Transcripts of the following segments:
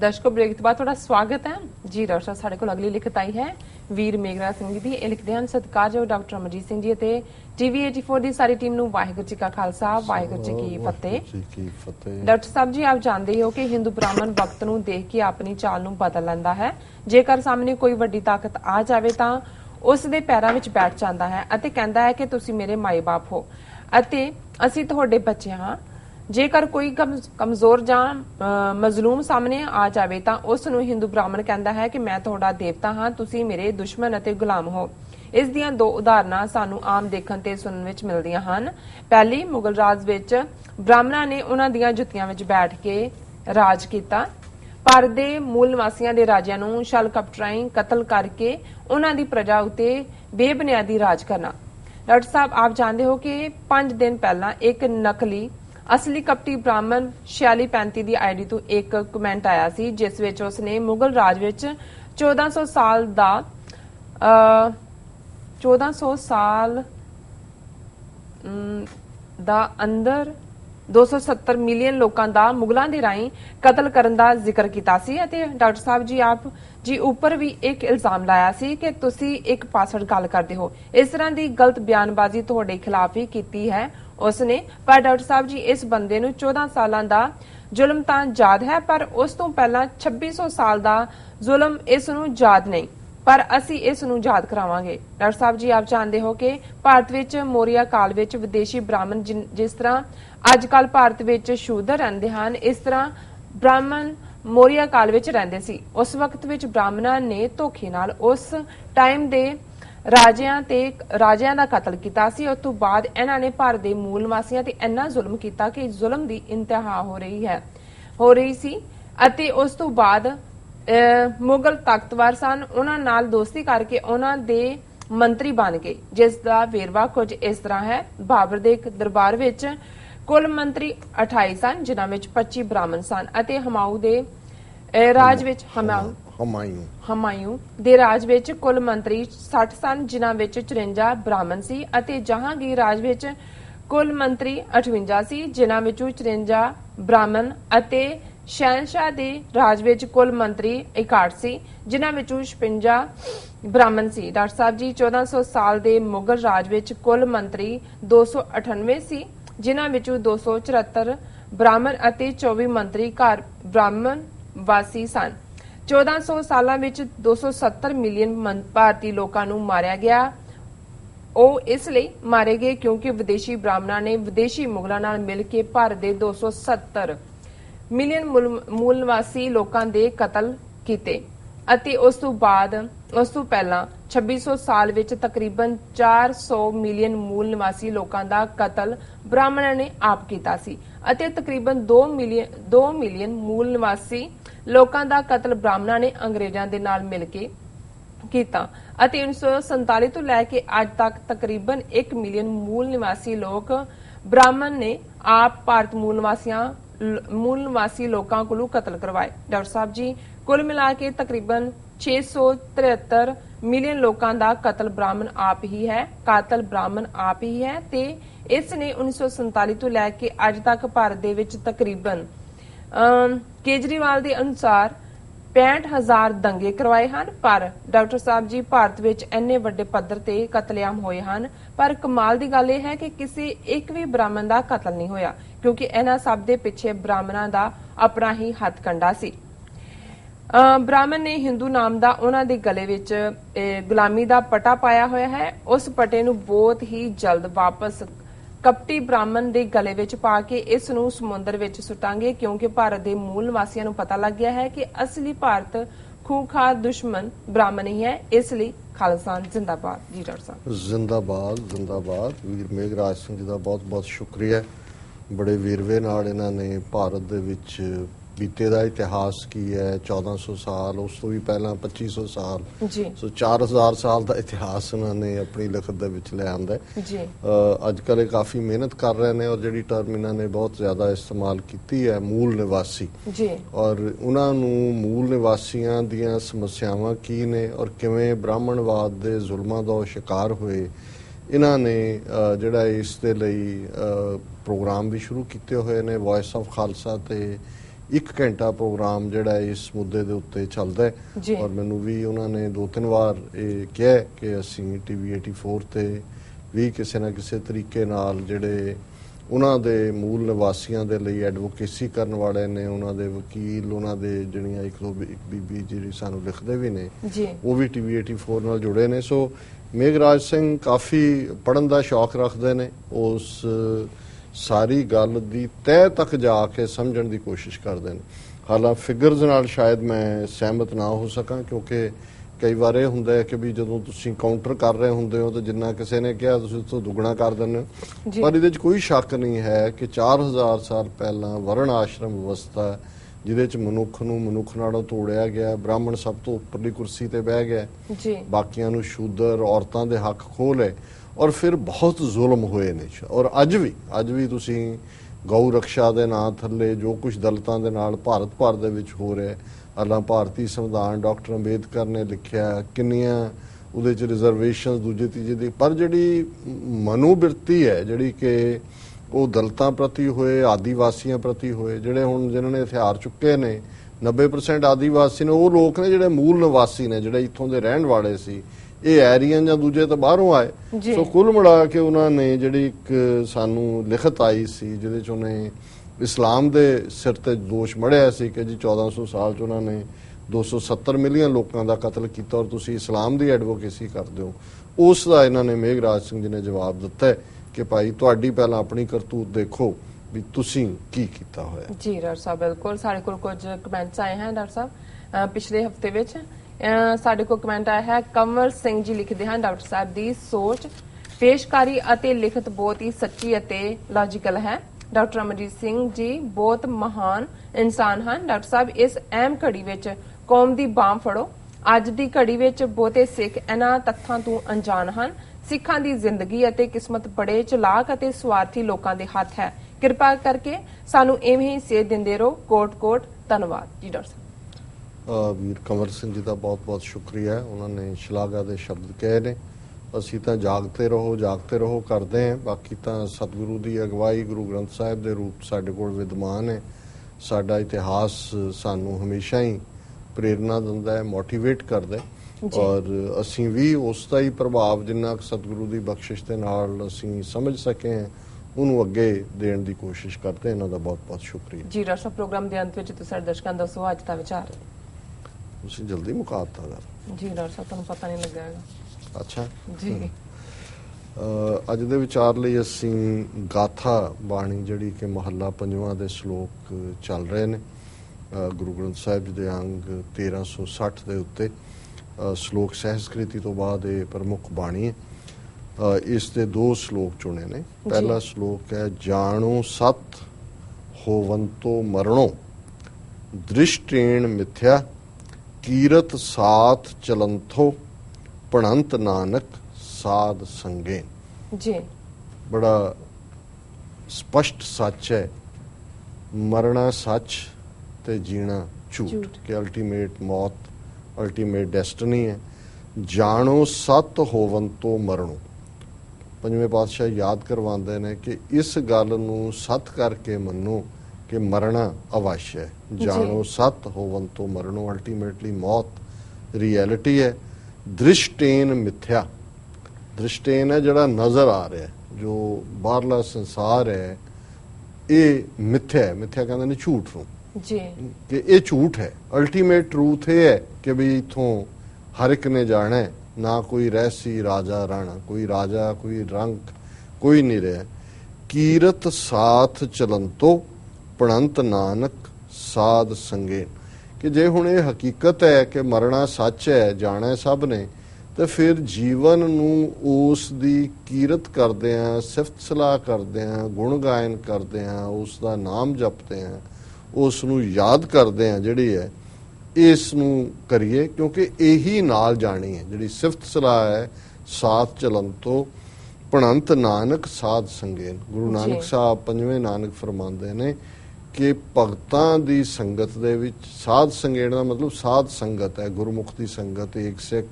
ਦਰਸ਼ਕੋ break ਤੋਂ ਬਾਅਦ ਤੁਹਾਡਾ ਸਵਾਗਤ ਹੈ। ਜੀ ਡਾਕਟਰ ਸਾਡੇ ਕੋਲ ਅਗਲੀ ਲਿਖਤ ਆਈ ਹੈ। ਵੀਰ ਮੇਗਰਾ ਸਿੰਘ ਜੀ ਦੀ ਇਹ ਲਿਖਦੇ ਹਨ ਸਤਿਕਾਰਯੋਗ ਡਾਕਟਰ ਅਮਰਜੀਤ ਸਿੰਘ ਜੀ ਅਤੇ ਟੀਵੀ 84 ਦੀ ਸਾਰੀ ਟੀਮ ਨੂੰ ਵਾਹਿਗੁਰੂ ਜੀ ਕਾ ਖਾਲਸਾ ਵਾਹਿਗੁਰੂ ਜੀ ਕੀ ਫਤਿਹ ਜੀ ਕੀ ਫਤਿਹ। ਡਾਕਟਰ ਸਾਹਿਬ ਜੀ ਆਪ ਜਾਣਦੇ ਹੋ ਕਿ ਹਿੰਦੂ ਬ੍ਰਾਹਮਣ ਵਕਤ ਨੂੰ ਦੇਖ ਕੇ ਆਪਣੀ ਚਾਲ ਨੂੰ ਬਦਲ ਲੈਂਦਾ ਹੈ। ਜੇਕਰ ਸਾਹਮਣੇ ਕੋਈ ਵੱਡੀ ਤਾਕਤ ਆ ਜਾਵੇ ਤਾਂ ਉਸ ਦੇ ਪੈਰਾਂ ਵਿੱਚ ਬੈਠ ਜਾਂਦਾ ਹੈ ਅਤੇ ਕਹਿੰਦਾ ਹੈ ਕਿ ਤੁਸੀਂ ਮੇਰੇ ਮਾਈ-ਬਾਪ ਹੋ ਅਤੇ ਅਸੀਂ ਤੁਹਾਡੇ ਬੱਚੇ ਹਾਂ। ਜੇਕਰ ਕੋਈ ਕਮਜ਼ੋਰ ਜਾਂ ਮਜ਼ਲੂਮ ਸਾਹਮਣੇ ਆ ਜਾਵੇ ਤਾਂ ਉਸ ਨੂੰ ਹਿੰਦੂ ਬ੍ਰਾਹਮਣ ਕਹਿੰਦਾ ਹੈ ਕਿ ਮੈਂ ਤੁਹਾਡਾ ਦੇਵਤਾ ਹਾਂ, ਤੁਸੀਂ ਮੇਰੇ ਦੁਸ਼ਮਣ ਅਤੇ ਗੁਲਾਮ ਹੋ। ਇਸ ਦੀਆਂ ਦੋ ਉਦਾਹਰਨਾਂ ਸਾਨੂੰ ਆਮ ਦੇਖਣ ਤੇ ਸੁਣਨ ਵਿੱਚ ਮਿਲਦੀਆਂ ਹਨ। ਪਹਿਲੀ, ਮੁਗਲ ਰਾਜ ਵਿੱਚ ਬ੍ਰਾਹਮਣਾਂ ਨੇ ਉਹਨਾਂ ਦੀਆਂ ਜੁੱਤੀਆਂ ਵਿੱਚ ਬੈਠ ਕੇ ਰਾਜ ਕੀਤਾ। ਭਾਰਤ ਦੇ ਮੂਲ ਵਾਸੀਆਂ ਦੇ ਰਾਜਿਆਂ ਨੂੰ ਛਲ ਰਾਹੀਂ ਕਤਲ ਕਰਕੇ ਉਹਨਾਂ ਦੀ ਪ੍ਰਜਾ ਉਤੇ ਬੇਬੁਨਿਆਦੀ ਰਾਜ ਕਰਨਾ। ਡਾਕਟਰ ਸਾਹਿਬ, ਆਪ ਜਾਣਦੇ ਹੋ ਕਿ 5 ਦਿਨ ਪਹਿਲਾਂ ਇੱਕ ਨਕਲੀ ਅਸਲੀ ਕਪਟੀ ਬ੍ਰਾਹਮਣ 4635 ਦੀ ਆਈਡੀ ਤੋਂ ਇੱਕ ਕਮੈਂਟ ਆਇਆ ਸੀ, ਜਿਸ ਵਿੱਚ ਉਸਨੇ ਮੁਗਲ ਰਾਜ ਵਿੱਚ 1400 ਸਾਲ ਦਾ ਅ 1400 ਸਾਲ ਦਾ ਅੰਦਰ 270 ਮਿਲੀਅਨ ਲੋਕਾਂ ਦਾ ਮੁਗਲਾਂ ਦੇ ਰਾਹੀਂ ਕਤਲ ਕਰਨ ਦਾ ਜ਼ਿਕਰ ਕੀਤਾ ਸੀ ਅਤੇ ਡਾਕਟਰ ਸਾਹਿਬ ਜੀ ਆਪ ਜੀ ਉੱਪਰ ਵੀ ਇੱਕ ਇਲਜ਼ਾਮ ਲਾਇਆ ਸੀ ਕਿ ਤੁਸੀਂ ਇੱਕ ਪਾਸਵਰਡ ਗੱਲ ਕਰਦੇ ਹੋ। ਇਸ ਤਰ੍ਹਾਂ ਦੀ ਗਲਤ ਬਿਆਨਬਾਜ਼ੀ ਤੁਹਾਡੇ ਖਿਲਾਫ ਹੀ ਕੀਤੀ ਹੈ, ਉਸਨੇ। ਪਰ ਡਾਕਟਰ ਸਾਹਿਬ ਜੀ, ਇਸ ਬੰਦੇ ਨੂੰ 14 ਸਾਲਾਂ ਦਾ ਜ਼ੁਲਮ ਤਾਂ ਯਾਦ ਹੈ, ਪਰ ਉਸ ਤੋਂ ਪਹਿਲਾਂ 2600 ਸਾਲ ਦਾ ਜ਼ੁਲਮ ਇਸ ਨੂੰ ਯਾਦ ਨਹੀਂ। ਪਰ ਅਸੀਂ ਇਸ ਨੂੰ ਯਾਦ ਕਰਾਵਾਂਗੇ। ਡਾਕਟਰ ਸਾਹਿਬ ਜੀ, ਆਪ ਜਾਣਦੇ ਹੋ ਕਿ ਭਾਰਤ ਵਿੱਚ ਮੌਰੀਆ ਕਾਲ ਵਿੱਚ ਵਿਦੇਸ਼ੀ ਬ੍ਰਾਹਮਣ ਜਿਸ ਤਰ੍ਹਾਂ ਅੱਜ ਕੱਲ ਭਾਰਤ ਵਿੱਚ ਸ਼ੂਦਰ ਰਹਿੰਦੇ ਹਨ। ਇਸ ਤਰ੍ਹਾਂ ਬ੍ਰਾਹਮਣ ਮੌਰੀਆ ਕਾਲ ਵਿੱਚ ਰਹਿੰਦੇ ਸੀ। ਉਸ ਵਕਤ ਵਿੱਚ ਬ੍ਰਾਹਮਣਾਂ ਨੇ ਧੋਖੇ ਨਾਲ ਉਸ ਟਾਈਮ ਦੇ ਰਾਜਿਆਂ ਤੇ ਰਾਜਿਆਂ ਦਾ ਕਤਲ ਕੀਤਾ ਸੀ। ਉਸ ਤੋਂ ਬਾਅਦ ਇਹਨਾਂ ਨੇ ਭਾਰਤ ਦੇ ਮੂਲ ਵਾਸੀਆਂ ਤੇ ਇੰਨਾ ਜ਼ੁਲਮ ਕੀਤਾ ਕਿ ਜ਼ੁਲਮ ਦੀ ਇੰਤਹਾ ਹੋ ਰਹੀ ਹੈ, ਹੋ ਰਹੀ ਸੀ ਅਤੇ ਉਸ ਤੋਂ ਬਾਅਦ, ਅਹ, ਮੁਗਲ ਤਾਕਤਵਰ ਸਨ। ਉਹਨਾਂ ਨਾਲ ਦੋਸਤੀ ਕਰਕੇ ਉਹਨਾਂ ਦੇ ਮੰਤਰੀ ਬਣ ਗਏ, ਜਿਸ ਦਾ ਵੇਰਵਾ ਕੁਝ ਇਸ ਤਰ੍ਹਾਂ ਹੈ। ਬਾਬਰ ਦੇ ਇੱਕ ਦਰਬਾਰ ਵਿੱਚ ਕੁੱਲ ਮੰਤਰੀ 28 ਸਨ ਜਿਨ੍ਹਾਂ ਵਿੱਚ 25 ਬ੍ਰਾਹਮਣ ਸਨ ਅਤੇ ਹਮਾਊ ਦੇ ਰਾਜ ਵਿੱਚ ਹਮਾਊ ਹਮਾਇੂ ਹਮਾਯੂ ਦੇ ਰਾਜ ਵਿੱਚ ਕੁੱਲ ਮੰਤਰੀ 60 ਸਨ ਜਿਨ੍ਹਾਂ ਵਿੱਚ 54 ਬ੍ਰਾਹਮਣ ਸੀ ਅਤੇ ਜਹਾਂਗੀਰ ਰਾਜ ਵਿੱਚ ਕੁੱਲ ਮੰਤਰੀ 58 ਸੀ ਜਿਨ੍ਹਾਂ ਵਿੱਚੋਂ 54 ਬ੍ਰਾਹਮਣ ਅਤੇ ਸ਼ਹਿਨशाह ਦੇ ਰਾਜ ਵਿੱਚ ਕੁੱਲ ਮੰਤਰੀ 61 ਸੀ ਜਿਨ੍ਹਾਂ ਵਿੱਚੋਂ 56 ਬ੍ਰਾਹਮਣ ਸੀ। ਡਾਕਟਰ ਸਾਹਿਬ ਜੀ 1400 ਸਾਲ ਦੇ ਮੁਗਲ ਰਾਜ ਵਿੱਚ ਕੁੱਲ ਮੰਤਰੀ 298 ਸੀ ਜਿਨ੍ਹਾਂ ਵਿੱਚੋਂ 274 ਬ੍ਰਾਹਮਣ ਅਤੇ 24 ਮੰਤਰੀ ਘਰ ਬ੍ਰਾਹਮਣ ਵਾਸੀ ਸਨ। 1400 ਸਾਲਾਂ ਵਿੱਚ 270 ਮਿਲੀਅਨ ਮਨ- ਭਾਰਤੀ ਲੋਕਾਂ ਨੂੰ ਮਾਰਿਆ ਗਿਆ। ਉਹ ਇਸ ਲਈ ਮਾਰੇ ਗਏ ਕਿਉਂਕਿ ਵਿਦੇਸ਼ੀ ਬ੍ਰਾਹਮਣਾਂ ਨੇ ਵਿਦੇਸ਼ੀ ਮੁਗਲਾਂ ਨਾਲ ਮਿਲ ਕੇ ਭਾਰਤ ਦੇ 270 ਮਿਲੀਅਨ ਮੂਲ ਮੂਲ ਨਿਵਾਸੀ ਲੋਕਾਂ ਦੇ ਕਤਲ ਕੀਤੇ ਅਤੇ ਉਸ ਤੋਂ ਬਾਅਦ, ਉਸ ਤੋਂ ਪਹਿਲਾਂ 2600 ਸਾਲ ਵਿੱਚ ਤਕਰੀਬਨ 400 ਮਿਲੀਅਨ ਮੂਲ ਨਿਵਾਸੀ ਲੋਕਾਂ ਦਾ ਕਤਲ ਬ੍ਰਾਹਮਣਾਂ ਨੇ ਆਪ ਕੀਤਾ ਸੀ ਅਤੇ ਤਕਰੀਬਨ 2 ਮਿਲੀਅਨ 2 ਮਿਲੀਅਨ ਮੂਲ ਨਿਵਾਸੀ ਲੋਕਾਂ ਦਾ ਕਤਲ ਬ੍ਰਾਹਮਣਾਂ ਨੇ ਅੰਗਰੇਜ਼ਾਂ ਦੇ ਨਾਲ ਮਿਲ ਕੇ ਕੀਤਾ ਅਤੇ 1947 ਤੋਂ ਲੈ ਕੇ ਅੱਜ ਤੱਕ ਤਕਰੀਬਨ 1 ਮਿਲੀਅਨ ਮੂਲ ਨਿਵਾਸੀ ਲੋਕ ਬ੍ਰਾਹਮਣ ਨੇ ਆਪ ਭਾਰਤ ਮੂਲ ਨਿਵਾਸੀਆਂ, ਮੂਲ ਨਿਵਾਸੀ ਲੋਕਾਂ ਕੋਲੋਂ ਕਤਲ ਕਰਵਾਏ। ਡਾਕਟਰ ਸਾਹਿਬ ਜੀ, ਕੁੱਲ ਮਿਲਾ ਕੇ ਤਕਰੀਬਨ 673 ਮਿਲੀਅਨ ਲੋਕਾਂ ਦਾ ਕਤਲ ਬ੍ਰਾਹਮਣ ਆਪ ਹੀ ਹੈ, ਕਾਤਲ ਬ੍ਰਾਹਮਣ ਆਪ ਹੀ ਹੈ ਤੇ ਇਸ ਨੇ 1947 ਤੋਂ ਲੈ ਕੇ ਅੱਜ ਤੱਕ ਭਾਰਤ ਦੇ ਵਿੱਚ ਤਕਰੀਬਨ ਕੇਜਰੀਵਾਲ ਦੇ ਅਨੁਸਾਰ 65000 ਦੰਗੇ ਕਰਵਾਏ ਹਨ, ਪਰ ਡਾਕਟਰ ਸਾਹਿਬ ਜੀ ਭਾਰਤ ਵਿੱਚ ਇੰਨੇ ਵੱਡੇ ਪੱਧਰ ਤੇ ਕਤਲੇਆਮ ਹੋਏ ਹਨ। ਪਰ ਕਮਾਲ ਦੀ ਗੱਲ ਇਹ ਹੈ ਕਿ ਕਿਸੇ ਇੱਕ ਵੀ ਬ੍ਰਾਹਮਣ ਦਾ ਕਤਲ ਨਹੀਂ ਹੋਇਆ, ਕਿਉਂਕਿ ਇਹਨਾਂ ਸਭ ਦੇ ਪਿੱਛੇ ਬ੍ਰਾਹਮਣਾਂ ਦਾ ਆਪਣਾ ਹੀ ਹੱਥ ਕੰਡਾ ਸੀ। ਬ੍ਰਾਹਮਣ ਨੇ ਹਿੰਦੂ ਨਾਮ ਦਾ ਉਹਨਾਂ ਦੇ ਗਲੇ ਵਿੱਚ ਗੁਲਾਮੀ ਦਾ ਪਟਾ ਪਾਇਆ ਹੋਇਆ ਹੈ। ਉਸ ਪਟੇ ਨੂੰ ਬਹੁਤ ਹੀ ਜਲਦ ਵਾਪਸ ਕਪਟੀ ਬ੍ਰਾਹਮਣ ਦੇ ਗਲੇ ਵਿੱਚ ਪਾ ਕੇ ਇਸ ਨੂੰ ਸਮੁੰਦਰ ਵਿੱਚ ਸੁੱਟਾਂਗੇ, ਕਿਉਂਕਿ ਭਾਰਤ ਦੇ ਮੂਲ ਨਿਵਾਸੀਆਂ ਨੂੰ ਪਤਾ ਲੱਗ ਗਿਆ ਹੈ ਕਿ ਅਸਲੀ ਭਾਰਤ ਖੂਖਾਰ ਦੁਸ਼ਮਣ ਬ੍ਰਾਹਮਣ ਹੀ ਹੈ। ਇਸ ਲਈ ਖਾਲਸਾ ਜ਼ਿੰਦਾਬਾਦ, ਜੀ ਡਾਕਟਰ ਸਾਹਿਬ। ਜ਼ਿੰਦਾਬਾਦ ਜ਼ਿੰਦਾਬਾਦ। ਵੀਰ ਮੇਘਰਾਜ ਸਿੰਘ ਜੀ ਦਾ ਬਹੁਤ ਬਹੁਤ ਸ਼ੁਕਰੀਆ। ਬੜੇ ਵੀਰਵੇ ਨਾਲ ਇਹਨਾਂ ਨੇ ਭਾਰਤ ਦੇ ਵਿੱਚ ਬੀਤੇ ਦਾ ਇਤਿਹਾਸ ਕੀ ਹੈ 1400 ਸਾਲ ਉਸ ਤੋਂ ਵੀ ਪਹਿਲਾਂ 2500 ਸਾਲ। ਜੀ। ਸੋ 4000 ਸਾਲ ਦਾ ਇਤਿਹਾਸ ਇਹਨਾਂ ਨੇ ਆਪਣੀ ਲਿਖਤ ਦੇ ਵਿੱਚ ਲੈ ਆਂਦਾ ਜੀ। ਅ, ਅੱਜ ਕੱਲ੍ਹ ਕਾਫੀ ਮਿਹਨਤ ਕਰ ਰਹੇ ਨੇ ਔਰ ਜਿਹੜੀ ਟਰਮ ਇਹਨਾਂ ਨੇ ਬਹੁਤ ਜ਼ਿਆਦਾ ਇਸਤੇਮਾਲ ਕੀਤੀ ਹੈ ਮੂਲ ਨਿਵਾਸੀ। ਜੀ। ਔਰ ਉਹਨਾਂ ਨੂੰ ਮੂਲ ਨਿਵਾਸੀਆਂ ਦੀਆਂ ਸਮੱਸਿਆਵਾਂ ਕੀ ਨੇ ਔਰ ਕਿਵੇਂ ਬ੍ਰਾਹਮਣਵਾਦ ਦੇ ਜ਼ੁਲਮਾਂ ਦਾ ਸ਼ਿਕਾਰ ਹੋਏ ਇਹਨਾਂ ਨੇ ਜਿਹੜਾ ਇਸ ਦੇ ਲਈ ਪ੍ਰੋਗਰਾਮ ਵੀ ਸ਼ੁਰੂ ਕੀਤੇ ਹੋਏ ਨੇ ਵਾਇਸ ਆਫ ਖਾਲਸਾ ਤੇ ਇੱਕ ਘੰਟਾ ਪ੍ਰੋਗਰਾਮ ਜਿਹੜਾ ਇਸ ਮੁੱਦੇ ਦੇ ਉੱਤੇ ਚੱਲਦਾ ਹੈ। ਔਰ ਮੈਨੂੰ ਵੀ ਉਹਨਾਂ ਨੇ ਦੋ ਤਿੰਨ ਵਾਰ ਇਹ ਕਿਹਾ ਕਿ ਅਸੀਂ ਟੀਵੀ 84 ਤੇ ਵੀ ਕਿਸੇ ਨਾ ਕਿਸੇ ਤਰੀਕੇ ਨਾਲ ਜਿਹੜੇ ਉਹਨਾਂ ਦੇ ਮੂਲ ਨਿਵਾਸੀਆਂ ਦੇ ਲਈ ਐਡਵੋਕੇਸੀ ਕਰਨ ਵਾਲੇ ਨੇ ਉਹਨਾਂ ਦੇ ਵਕੀਲ ਉਹਨਾਂ ਦੇ ਜਿਹੜੀਆਂ ਇੱਕ ਦੋ ਇੱਕ ਬੀਬੀ ਜਿਹੜੀ ਸਾਨੂੰ ਲਿਖਦੇ ਵੀ ਨੇ ਉਹ ਵੀ ਟੀਵੀ 84 ਨਾਲ ਜੁੜੇ ਨੇ। ਸੋ ਮੇਘਰਾਜ ਸਿੰਘ ਕਾਫੀ ਪੜਨ ਦਾ ਸ਼ੌਕ ਰੱਖਦੇ ਨੇ। ਉਸ ਸਾਰੀ ਗੱਲ ਦੀ ਤਹਿ ਤੱਕ ਜਾ ਕੇ ਸਮਝਣ ਦੀ ਕੋਸ਼ਿਸ਼ ਕਰਦੇ ਨੇ। ਹਾਲਾਂ ਫਿਗਰਸ ਨਾਲ ਸ਼ਾਇਦ ਮੈਂ ਸਹਿਮਤ ਨਾ ਹੋ ਸਕਾਂ ਕਿਉਂਕਿ ਕਈ ਵਾਰ ਇਹ ਹੁੰਦਾ ਹੈ ਕਿ ਵੀ ਜਦੋਂ ਤੁਸੀਂ ਕਾਊਂਟਰ ਕਰ ਰਹੇ ਹੁੰਦੇ ਹੋ ਤਾਂ ਜਿੰਨਾ ਕਿਸੇ ਨੇ ਕਿਹਾ ਤੁਸੀਂ ਉਸ ਤੋਂ ਦੁੱਗਣਾ ਕਰ ਦਿੰਦੇ ਹੋ। ਪਰ ਇਹਦੇ 'ਚ ਕੋਈ ਸ਼ੱਕ ਨਹੀਂ ਹੈ ਕਿ 4000 ਸਾਲ ਪਹਿਲਾਂ ਵਰਣ ਆਸ਼ਰਮ ਵਿਵਸਥਾ ਜਿਹਦੇ 'ਚ ਮਨੁੱਖ ਨੂੰ ਮਨੁੱਖ ਨਾਲੋਂ ਤੋੜਿਆ ਗਿਆ ਬ੍ਰਾਹਮਣ ਸਭ ਤੋਂ ਉੱਪਰਲੀ ਕੁਰਸੀ ਤੇ ਬਹਿ ਗਿਆ। ਜੀ। ਬਾਕੀਆਂ ਨੂੰ ਸ਼ੂਦਰ ਔਰਤਾਂ ਦੇ ਹੱਕ ਖੋਹ ਲਏ। ਔਰ ਫਿਰ ਬਹੁਤ ਜ਼ੁਲਮ ਹੋਏ ਨੇ ਔਰ ਅੱਜ ਵੀ ਅੱਜ ਵੀ ਤੁਸੀਂ ਗਊ ਰਕਸ਼ਾ ਦੇ ਨਾਂ ਥੱਲੇ ਜੋ ਕੁਝ ਦਲਤਾਂ ਦੇ ਨਾਲ ਭਾਰਤ ਭਰ ਦੇ ਵਿੱਚ ਹੋ ਰਿਹਾ ਹੈ, ਹਾਲਾਂ ਭਾਰਤੀ ਸੰਵਿਧਾਨ ਡਾਕਟਰ ਅੰਬੇਦਕਰ ਨੇ ਲਿਖਿਆ ਕਿੰਨੀਆਂ ਉਹਦੇ ਚ ਰਿਜ਼ਰਵੇਸ਼ਨਸ ਦੂਜੇ, ਤੀਜੇ ਦੀ। ਪਰ ਜਿਹੜੀ ਮਨੋਬਿਰਤੀ ਹੈ, ਜਿਹੜੀ ਕਿ ਉਹ ਦਲਤਾਂ ਪ੍ਰਤੀ ਹੋਏ, ਆਦੀਵਾਸੀਆਂ ਪ੍ਰਤੀ ਹੋਏ, ਜਿਹੜੇ ਹੁਣ ਜਿਨ੍ਹਾਂ ਨੇ ਹਥਿਆਰ ਚੁੱਕੇ ਨੇ 90% ਆਦੀਵਾਸੀ ਨੇ, ਉਹ ਲੋਕ ਨੇ ਜਿਹੜੇ ਮੂਲ ਨਿਵਾਸੀ ਨੇ, ਜਿਹੜੇ ਇੱਥੋਂ ਦੇ ਰਹਿਣ ਵਾਲੇ ਸੀ ਇਹ ਐਰੀਅਨ ਜਾਂ ਦੂਜੇ ਤਾਂ ਬਾਹਰੋਂ ਆਏ। ਸੋ ਕੁੱਲ ਮਿਲਾ ਕੇ ਉਹਨਾਂ ਨੇ ਜਿਹੜੀ ਇੱਕ ਸਾਨੂੰ ਲਿਖਤ ਆਈ ਸੀ ਜਿਹਦੇ ਚ ਉਹਨੇ ਇਸਲਾਮ ਦੇ ਸਿਰ ਤੇ ਦੋਸ਼ ਮੜਿਆ ਸੀ ਕਿ ਜੀ 1400 ਸਾਲ ਚ ਉਹਨਾਂ ਨੇ 270 ਮਿਲੀਅਨ ਲੋਕਾਂ ਦਾ ਕਤਲ ਕੀਤਾ ਔਰ ਤੁਸੀਂ ਇਸਲਾਮ ਦੀ ਐਡਵੋਕੇਸੀ ਕਰਦੇ ਹੋ। ਉਸ ਦਾ ਇਹਨਾਂ ਨੇ ਮੇਘਰਾਜ ਸਿੰਘ ਜੀ ਨੇ ਜਵਾਬ ਦਿੱਤਾ ਕਿ ਭਾਈ ਤੁਹਾਡੀ ਪਹਿਲਾਂ ਆਪਣੀ ਕਰਤੂਤ ਦੇਖੋ ਵੀ ਤੁਸੀਂ ਕੀ ਕੀਤਾ ਹੋਇਆ। ਜੀ ਡਾਕਟਰ ਸਾਹਿਬ ਬਿਲਕੁਲ। ਸਾਡੇ ਕੋਲ ਕੁਝ ਕਮੈਂਟਸ ਆਏ ਹਨ ਡਾਕਟਰ ਸਾਹਿਬ। ਪਿਛਲੇ ਹਫ਼ਤੇ ਵਿੱਚ ਸਾਡੇ ਕੋਲ ਕਮੈਂਟ ਆਇਆ ਹੈ ਕਮਰ ਸਿੰਘ ਜੀ ਲਿਖਦੇ ਹਨ, ਡਾਕਟਰ ਸਾਹਿਬ ਦੀ ਸੋਚ ਪੇਸ਼ਕਾਰੀ ਅਤੇ ਲਿਖਤ ਬਹੁਤ ਹੀ ਸੱਚੀ ਅਤੇ ਲੌਜੀਕਲ ਹੈ। ਡਾਕਟਰ ਅਮਰਜੀਤ ਸਿੰਘ ਜੀ ਬਹੁਤ ਮਹਾਨ ਇਨਸਾਨ ਹਨ। ਡਾਕਟਰ ਸਾਹਿਬ, ਇਸ ਅਹਿਮ ਘੜੀ ਵਿੱਚ ਕੌਮ ਦੀ ਬਾਹ ਫੜੋ। ਅੱਜ ਦੀ ਘੜੀ ਵਿੱਚ ਬਹੁਤੇ ਸਿੱਖ ਇਹਨਾਂ ਤੱਥਾਂ ਤੋਂ ਅਣਜਾਣ ਹਨ। ਸਿੱਖਾਂ ਦੀ ਜ਼ਿੰਦਗੀ ਅਤੇ ਕਿਸਮਤ ਬੜੇ ਚਲਾਕ ਅਤੇ ਸਵਾਰਥੀ ਲੋਕਾਂ ਦੇ ਹੱਥ ਹੈ। ਕਿਰਪਾ ਕਰਕੇ ਸਾਨੂੰ ਐਵੇਂ ਹੀ ਸੇਧ ਦਿੰਦੇ ਰਹੋ। ਕੋਟ ਕੋਟ ਧੰਨਵਾਦ। ਜੀ, ਡਾਕਟਰ ਵੀਰ ਕੰਵਰ ਸਿੰਘ ਜੀ ਦਾ ਬਹੁਤ-ਬਹੁਤ ਸ਼ੁਕਰੀਆ। ਉਹਨਾਂ ਨੇ ਸ਼ਲਾਘਾ ਦੇ ਸ਼ਬਦ ਕਹੇ ਨੇ ਅਸੀਂ ਤਾਂ ਜਾਗਤੇ ਰਹੋ ਜਾਗਤੇ ਰਹੋ ਕਰਦੇ ਹਾਂ ਬਾਕੀ ਤਾਂ ਸਤਿਗੁਰੂ ਦੀ ਅਗਵਾਈ ਗੁਰੂ ਗ੍ਰੰਥ ਸਾਹਿਬ ਦੇ ਰੂਪ ਸਾਡੇ ਕੋਲ ਵਿਦਮਾਨ ਹੈ ਸਾਡਾ ਇਤਿਹਾਸ ਸਾਨੂੰ ਹਮੇਸ਼ਾ ਹੀ ਪ੍ਰੇਰਣਾ ਦਿੰਦਾ ਹੈ ਮੋਟੀਵੇਟ ਕਰਦਾ। ਔਰ ਅਸੀਂ ਵੀ ਉਸ ਦਾ ਹੀ ਪ੍ਰਭਾਵ ਜਿੰਨਾ ਕੁ ਸਤਿਗੁਰੂ ਦੀ ਬਖਸ਼ਿਸ਼ ਦੇ ਨਾਲ ਅਸੀਂ ਸਮਝ ਸਕੇ ਹਾਂ ਉਹਨੂੰ ਅੱਗੇ ਦੇਣ ਦੀ ਕੋਸ਼ਿਸ਼ ਕਰਦੇ। ਇਹਨਾਂ ਦਾ ਬਹੁਤ-ਬਹੁਤ ਸ਼ੁਕਰੀਆ ਜੀ ਸਾਹਿਬ ਪ੍ਰੋਗਰਾਮ ਦੇ ਅੰਤ ਵਿੱਚ ਤੁਸੀਂ ਦਰਸ਼ਕਾਂ ਨੂੰ ਦੱਸੋ ਅੱਜ ਦਾ ਵਿਚਾਰ ਤੁਸੀਂ ਜਲਦੀ ਮੁਕਾਤਾ ਕਰ। ਜੀ ਡਾਕਟਰ ਸਾਹਿਬ ਤੁਹਾਨੂੰ ਪਤਾ ਨਹੀਂ ਲੱਗਾ ਹੈਗਾ ਅੱਛਾ। ਜੀ। ਅ, ਅੱਜ ਦੇ ਵਿਚਾਰ ਲਈ ਅਸੀਂ ਗਾਥਾ ਬਾਣੀ ਜਿਹੜੀ ਕਿ ਮਹੱਲਾ ਪੰਜਵਾਂ ਦੇ ਸ਼ਲੋਕ ਚੱਲ ਰਹੇ ਨੇ ਅ, ਗੁਰੂ ਗ੍ਰੰਥ ਸਾਹਿਬ ਜੀ ਦੇ ਅੰਗ 1360 ਦੇ ਉੱਤੇ। ਅ, ਸ਼ਲੋਕ ਸਹਿਸਕ੍ਰਿਤੀ ਤੋਂ ਬਾਅਦ ਇਹ ਪ੍ਰਮੁੱਖ ਬਾਣੀ ਹੈ। ਅ, ਇਸ ਦੇ ਦੋ ਸ਼ਲੋਕ ਚੁਣੇ ਨੇ। ਪਹਿਲਾ ਸ਼ਲੋਕ ਹੈ ਜਾਣੋ ਸਤ ਹੋਵੰਤੋ ਮਰਣੋ ਦ੍ਰਿਸ਼ਟੇਣ ਮਿਥਿਆ ਕੀਰਤ ਸਾਥ ਚਲੰਥੋ ਪਣੰਤ ਨਾਨਕ ਸਾਧ ਸੰਗੇ। ਜੀ। ਬੜਾ ਸਪਸ਼ਟ ਸੱਚ ਹੈ। ਮਰਨਾ ਸੱਚ ਤੇ ਜੀਣਾ ਝੂਠ। ਕਿ ਅਲਟੀਮੇਟ ਮੌਤ ਅਲਟੀਮੇਟ ਡੈਸਟਨੀ ਹੈ। ਜਾਣੋ ਸਤ ਹੋਵੰਤੋ ਮਰਣੋ। ਪੰਜਵੇਂ ਪਾਤਸ਼ਾਹ ਯਾਦ ਕਰਵਾਉਂਦੇ ਨੇ ਕਿ ਇਸ ਗੱਲ ਨੂੰ ਸਤ ਕਰਕੇ ਮੰਨੋ ਕਿ ਮਰਨਾ ਅਵਸ਼ ਹੈ। ਜਾਣੋ ਸਤ ਹੋਵੰਤੋ ਮਰਣੋ ਅਲਟੀਮੇਟਲੀ ਮੌਤ ਰਿਐਲਿਟੀ ਹੈ। ਦ੍ਰਿਸ਼ਟੇਨ ਮਿਥਿਆ। ਦ੍ਰਿਸ਼ਟੇਨ ਹੈ ਜਿਹੜਾ ਨਜ਼ਰ ਆ ਰਿਹਾ ਜੋ ਬਾਹਰਲਾ ਸੰਸਾਰ ਹੈ ਇਹ ਮਿਥਿਆ ਹੈ। ਮਿਥਿਆ ਕਹਿੰਦੇ ਨੇ ਝੂਠ ਨੂੰ। ਜੀ। ਕਿ ਇਹ ਝੂਠ ਹੈ। ਅਲਟੀਮੇਟ ਟਰੂਥ ਇਹ ਹੈ ਕਿ ਵੀ ਇਥੋਂ ਹਰ ਇੱਕ ਨੇ ਜਾਣਾ ਹੈ। ਨਾ ਕੋਈ ਰਹਿਸੀ ਰਾਜਾ ਰਾਣਾ ਕੋਈ ਰਾਜਾ ਕੋਈ ਰੰਗ ਕੋਈ ਨਹੀਂ ਰਿਹਾ। ਕੀਰਤ ਸਾਥ ਚਲੰਤੋ ਪਣੰਤ ਨਾਨਕ ਸਾਧ ਸੰਗੇ। ਕਿ ਜੇ ਹੁਣ ਇਹ ਹਕੀਕਤ ਹੈ ਕਿ ਮਰਨਾ ਸੱਚ ਹੈ ਜਾਣਾ ਸਭ ਨੇ ਤੇ ਫਿਰ ਜੀਵਨ ਨੂੰ ਉਸ ਦੀ ਕੀਰਤ ਕਰਦੇ ਆ ਸਿਫਤ ਸਲਾਹ ਕਰਦੇ ਆ ਗੁਣ ਗਾਇਨ ਕਰਦੇ ਆ ਉਸ ਦਾ ਨਾਮ ਜਪਦੇ ਆ ਉਸ ਨੂੰ ਯਾਦ ਕਰਦੇ ਆ ਜਿਹੜੀ ਹੈ ਇਸ ਨੂੰ ਕਰੀਏ ਕਿਉਂਕਿ ਇਹੀ ਨਾਲ ਜਾਣੀ ਹੈ। ਜਿਹੜੀ ਸਿਫਤ ਸਲਾਹ ਹੈ ਸਾਥ ਚਲਨ ਤੋਂ ਪਣੰਤ ਨਾਨਕ ਸਾਧ ਸੰਗੇ। ਗੁਰੂ ਨਾਨਕ। ਸਾਹਿਬ ਪੰਜਵੇਂ ਨਾਨਕ ਫਰਮਾਉਂਦੇ ਨੇ ਕਿ ਭਗਤਾਂ ਦੀ ਸੰਗਤ ਦੇ ਵਿੱਚ ਸਾਧ ਸੰਗੇਣ ਦਾ ਮਤਲਬ ਸਾਧ ਸੰਗਤ ਹੈ, ਗੁਰਮੁਖ ਦੀ ਸੰਗਤ ਇੱਕ ਸਿੱਖ,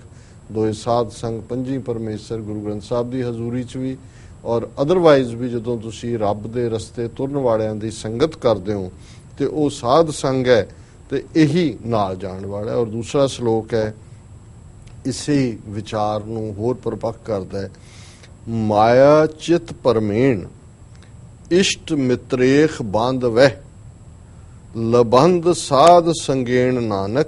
ਦੋਏ ਸਾਧ ਸੰਗ, ਪੰਜੀ ਪਰਮੇਸ਼ਰ, ਗੁਰੂ ਗ੍ਰੰਥ ਸਾਹਿਬ ਦੀ ਹਜ਼ੂਰੀ 'ਚ ਵੀ ਔਰ ਅਦਰਵਾਈਜ਼ ਵੀ ਜਦੋਂ ਤੁਸੀਂ ਰੱਬ ਦੇ ਰਸਤੇ ਤੁਰਨ ਵਾਲਿਆਂ ਦੀ ਸੰਗਤ ਕਰਦੇ ਹੋ, ਤੇ ਉਹ ਸਾਧ ਸੰਗ ਹੈ ਤੇ ਇਹੀ ਨਾਲ ਜਾਣ ਵਾਲਾ ਔਰ ਦੂਸਰਾ ਸ਼ਲੋਕ ਹੈ, ਇਸੇ ਵਿਚਾਰ ਨੂੰ ਹੋਰ ਪਰਪੱਕ ਕਰਦਾ ਹੈ, ਮਾਇਆ ਚਿਤ ਪਰਮੇਣ, ਇਸ਼ਟ ਮਿਤਰੇਖ ਬਾਂਧਵੈ ਲਬੰਧ ਸਾਧ ਸੰਗੇਣ ਨਾਨਕ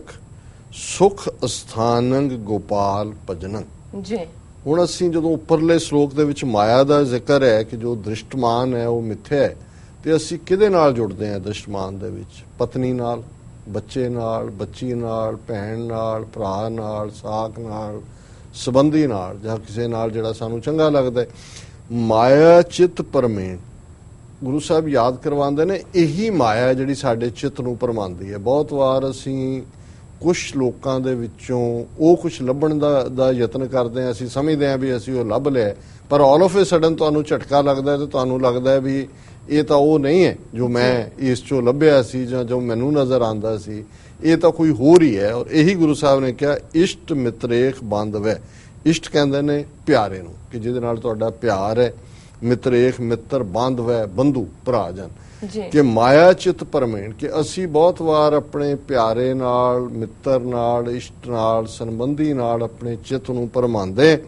ਸੁਖ ਅਸਥਾਨੰਗ ਗੋਪਾਲ ਭਜਨੰ। ਜੀ। ਹੁਣ ਅਸੀਂ ਜਦੋਂ ਉੱਪਰਲੇ ਸ਼ਲੋਕ ਦੇ ਵਿੱਚ ਮਾਇਆ ਦਾ ਜ਼ਿਕਰ ਹੈ ਕਿ ਜੋ ਦ੍ਰਿਸ਼ਟਮਾਨ ਹੈ ਉਹ ਮਿੱਥਿਆ ਹੈ ਤੇ ਅਸੀਂ ਕਿਹਦੇ ਨਾਲ ਜੁੜਦੇ ਹਾਂ ਦ੍ਰਿਸ਼ਟਮਾਨ ਦੇ ਵਿੱਚ? ਪਤਨੀ ਨਾਲ ਬੱਚੇ ਨਾਲ ਬੱਚੀ ਨਾਲ ਭੈਣ ਨਾਲ ਭਰਾ ਨਾਲ ਸਾਕ ਨਾਲ ਸਬੰਧੀ ਨਾਲ ਜਾਂ ਕਿਸੇ ਨਾਲ ਜਿਹੜਾ ਸਾਨੂੰ ਚੰਗਾ ਲੱਗਦਾ ਹੈ। ਮਾਇਆ ਚਿੱਤ ਪਰਮੇਣ ਗੁਰੂ ਸਾਹਿਬ ਯਾਦ ਕਰਵਾਉਂਦੇ ਨੇ ਇਹੀ ਮਾਇਆ ਜਿਹੜੀ ਸਾਡੇ ਚਿੱਤ ਨੂੰ ਪਰਮਾਉਂਦੀ ਹੈ। ਬਹੁਤ ਵਾਰ ਅਸੀਂ ਕੁਝ ਲੋਕਾਂ ਦੇ ਵਿੱਚੋਂ ਉਹ ਕੁਝ ਲੱਭਣ ਦਾ ਦਾ ਯਤਨ ਕਰਦੇ ਹਾਂ ਅਸੀਂ ਸਮਝਦੇ ਹਾਂ ਵੀ ਅਸੀਂ ਉਹ ਲੱਭ ਲਿਆ। ਪਰ ਆਲ ਆਫ ਅ ਸਡਨ ਤੁਹਾਨੂੰ ਝਟਕਾ ਲੱਗਦਾ ਹੈ ਤੇ ਤੁਹਾਨੂੰ ਲੱਗਦਾ ਹੈ ਵੀ ਇਹ ਤਾਂ ਉਹ ਨਹੀਂ ਹੈ ਜੋ ਮੈਂ ਇਸ ਚੋਂ ਲੱਭਿਆ ਸੀ ਜਾਂ ਜੋ ਮੈਨੂੰ ਨਜ਼ਰ ਆਂਦਾ ਸੀ। ਇਹ ਤਾਂ ਕੋਈ ਹੋਰ ਹੀ ਹੈ ਔਰ ਇਹੀ ਗੁਰੂ ਸਾਹਿਬ ਨੇ ਕਿਹਾ ਇਸ਼ਟ ਮਿਤਰੇਖ ਬੰਧਵੈ। ਇਸ਼ਟ ਕਹਿੰਦੇ ਨੇ ਪਿਆਰੇ ਨੂੰ ਕਿ ਜਿਹਦੇ ਨਾਲ ਤੁਹਾਡਾ ਪਿਆਰ ਹੈ। ਮਿਤਰੇਖ ਮਿੱਤਰ ਬੰਧਵੈ ਬੰਧੂ ਭਰਾ ਜਨ। ਕਿ ਮਾਇਆ ਚਿਤ ਪਰਮੇਣ ਕਿ ਅਸੀਂ ਬਹੁਤ ਵਾਰ ਆਪਣੇ ਪਿਆਰੇ ਨਾਲ ਮਿੱਤਰ ਨਾਲ ਇਸ਼ਟ ਨਾਲ ਸੰਬੰਧੀ ਨਾਲ ਆਪਣੇ ਚਿਤ ਨੂੰ ਪਰਮਾਉਂਦੇ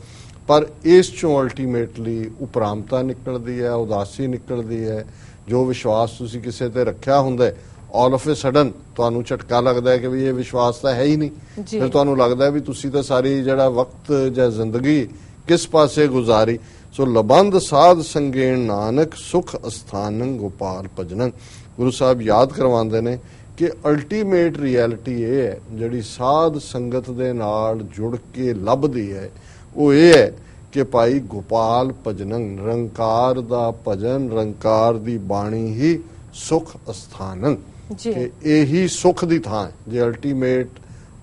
ਪਰ ਇਸ ਚੋਂ ਅਲਟੀਮੇਟਲੀ ਉਪਰਾਮਤਾ ਨਿਕਲਦੀ ਹੈ ਉਦਾਸੀ ਨਿਕਲਦੀ ਹੈ। ਜੋ ਵਿਸ਼ਵਾਸ ਤੁਸੀਂ ਕਿਸੇ ਤੇ ਰੱਖਿਆ ਹੁੰਦਾ ਹੈ ਆਲ ਆਫ ਅ ਸਡਨ ਤੁਹਾਨੂੰ ਝਟਕਾ ਲੱਗਦਾ ਹੈ ਕਿ ਵੀ ਇਹ ਵਿਸ਼ਵਾਸ ਤਾਂ ਹੈ ਹੀ ਨਹੀਂ। ਫਿਰ ਤੁਹਾਨੂੰ ਲੱਗਦਾ ਹੈ ਵੀ ਤੁਸੀਂ ਤਾਂ ਸਾਰੀ ਜਿਹੜਾ ਵਕਤ ਜਾਂ ਜ਼ਿੰਦਗੀ ਕਿਸ ਪਾਸੇ ਗੁਜ਼ਾਰੀ ਸੋ ਲਬੰਦ ਸਾਧ ਸੰਗੇਣ ਨਾਨਕ ਸੁਖ ਅਸਥਾਨੰ ਗੋਪਾਲ ਭਜਨੰ। ਗੁਰੂ ਸਾਹਿਬ ਯਾਦ ਕਰਵਾਉਂਦੇ ਨੇ ਕਿ ਅਲਟੀਮੇਟ ਰਿਐਲਿਟੀ ਇਹ ਹੈ ਜਿਹੜੀ ਸਾਧ ਸੰਗਤ ਦੇ ਨਾਲ ਜੁੜ ਕੇ ਲੱਭਦੀ ਹੈ ਉਹ ਇਹ ਹੈ ਕਿ ਭਾਈ ਗੋਪਾਲ ਭਜਨੰ ਨਿਰੰਕਾਰ ਦਾ ਭਜਨ ਨਿਰੰਕਾਰ ਦੀ ਬਾਣੀ ਹੀ ਸੁਖ ਅਸਥਾਨੰ। ਜੀ। ਇਹੀ ਸੁਖ ਦੀ ਥਾਂ ਹੈ। ਜੇ ਅਲਟੀਮੇਟ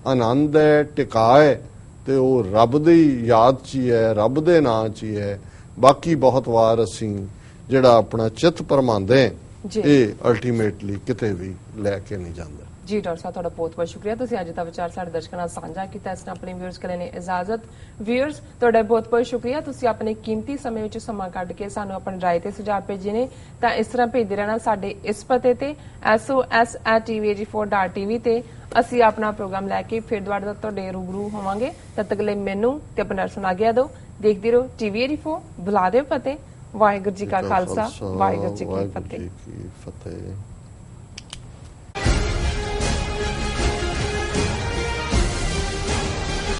ਆਨੰਦ ਹੈ ਟਿਕਾ ਹੈ ਤੇ ਉਹ ਰੱਬ ਦੀ ਯਾਦ 'ਚ ਹੀ ਹੈ ਰੱਬ ਦੇ ਨਾਂ 'ਚ ਹੀ ਹੈ ਬਾਕੀ ਬਹੁਤ ਵਾਰ ਅਸੀਂ ਜਿਹੜਾ ਆਪਣਾ ਚਿੱਤ ਪਰਮਾਉਂਦੇ। ਇਹ ਅਲਟੀਮੇਟਲੀ ਕਿਤੇ ਵੀ ਲੈ ਕੇ ਨਹੀਂ ਜਾਂਦਾ। ਜੀ ਡਾਕਟਰ ਸਾਹਿਬ ਤੁਹਾਡਾ ਬਹੁਤ ਬਹੁਤ ਸ਼ੁਕਰੀਆ। ਤੁਸੀਂ ਅੱਜ ਦਾ ਵਿਚਾਰ ਸਾਡੇ ਦਰਸ਼ਕਾਂ ਨਾਲ ਸਾਂਝਾ ਕੀਤਾ ਇਸ ਨਾਲ ਆਪਣੇ ਵਿਊਅਰਸ ਕਰਨ ਲਈ ਇਜਾਜ਼ਤ। ਵਿਊਅਰਸ ਤੁਹਾਡਾ ਬਹੁਤ ਬਹੁਤ ਸ਼ੁਕਰੀਆ। ਤੁਸੀਂ ਆਪਣੇ ਕੀਮਤੀ ਸਮੇਂ ਵਿੱਚ ਸਮਾਂ ਕੱਢ ਕੇ ਸਾਨੂੰ ਆਪਣੀ ਰਾਏ ਤੇ ਸੁਝਾਅ ਭੇਜੇ ਨੇ। ਤਾਂ ਇਸ ਤਰ੍ਹਾਂ ਭੇਜਦੇ ਰਹਿਣਾ ਸਾਡੇ ਇਸ ਪਤੇ ਤੇ sos@tvag4.tv ਤੇ। ਅਸੀਂ ਆਪਣਾ ਪ੍ਰੋਗਰਾਮ ਲੈ ਕੇ ਫਿਰ ਦੁਬਾਰਾ ਤੁਹਾਡੇ ਰੂਬਰੂ ਹੋਵਾਂਗੇ। ਤਦ ਤੱਕ ਲਈ ਮੈਨੂੰ ਤੇ ਆਪਣੇ ਦਰਸ਼ਨ ਆਗਿਆ ਦਿਓ। ਦੇਖਦੇ ਰਹੋ ਟੀਵੀ84 ਬੁਲਾ ਦਿਓ ਫਤਿਹ। ਵਾਹਿਗੁਰੂ ਜੀ ਕਾ ਖਾਲਸਾ ਵਾਹਿਗੁਰੂ ਜੀ ਕੀ ਫਤਿਹ।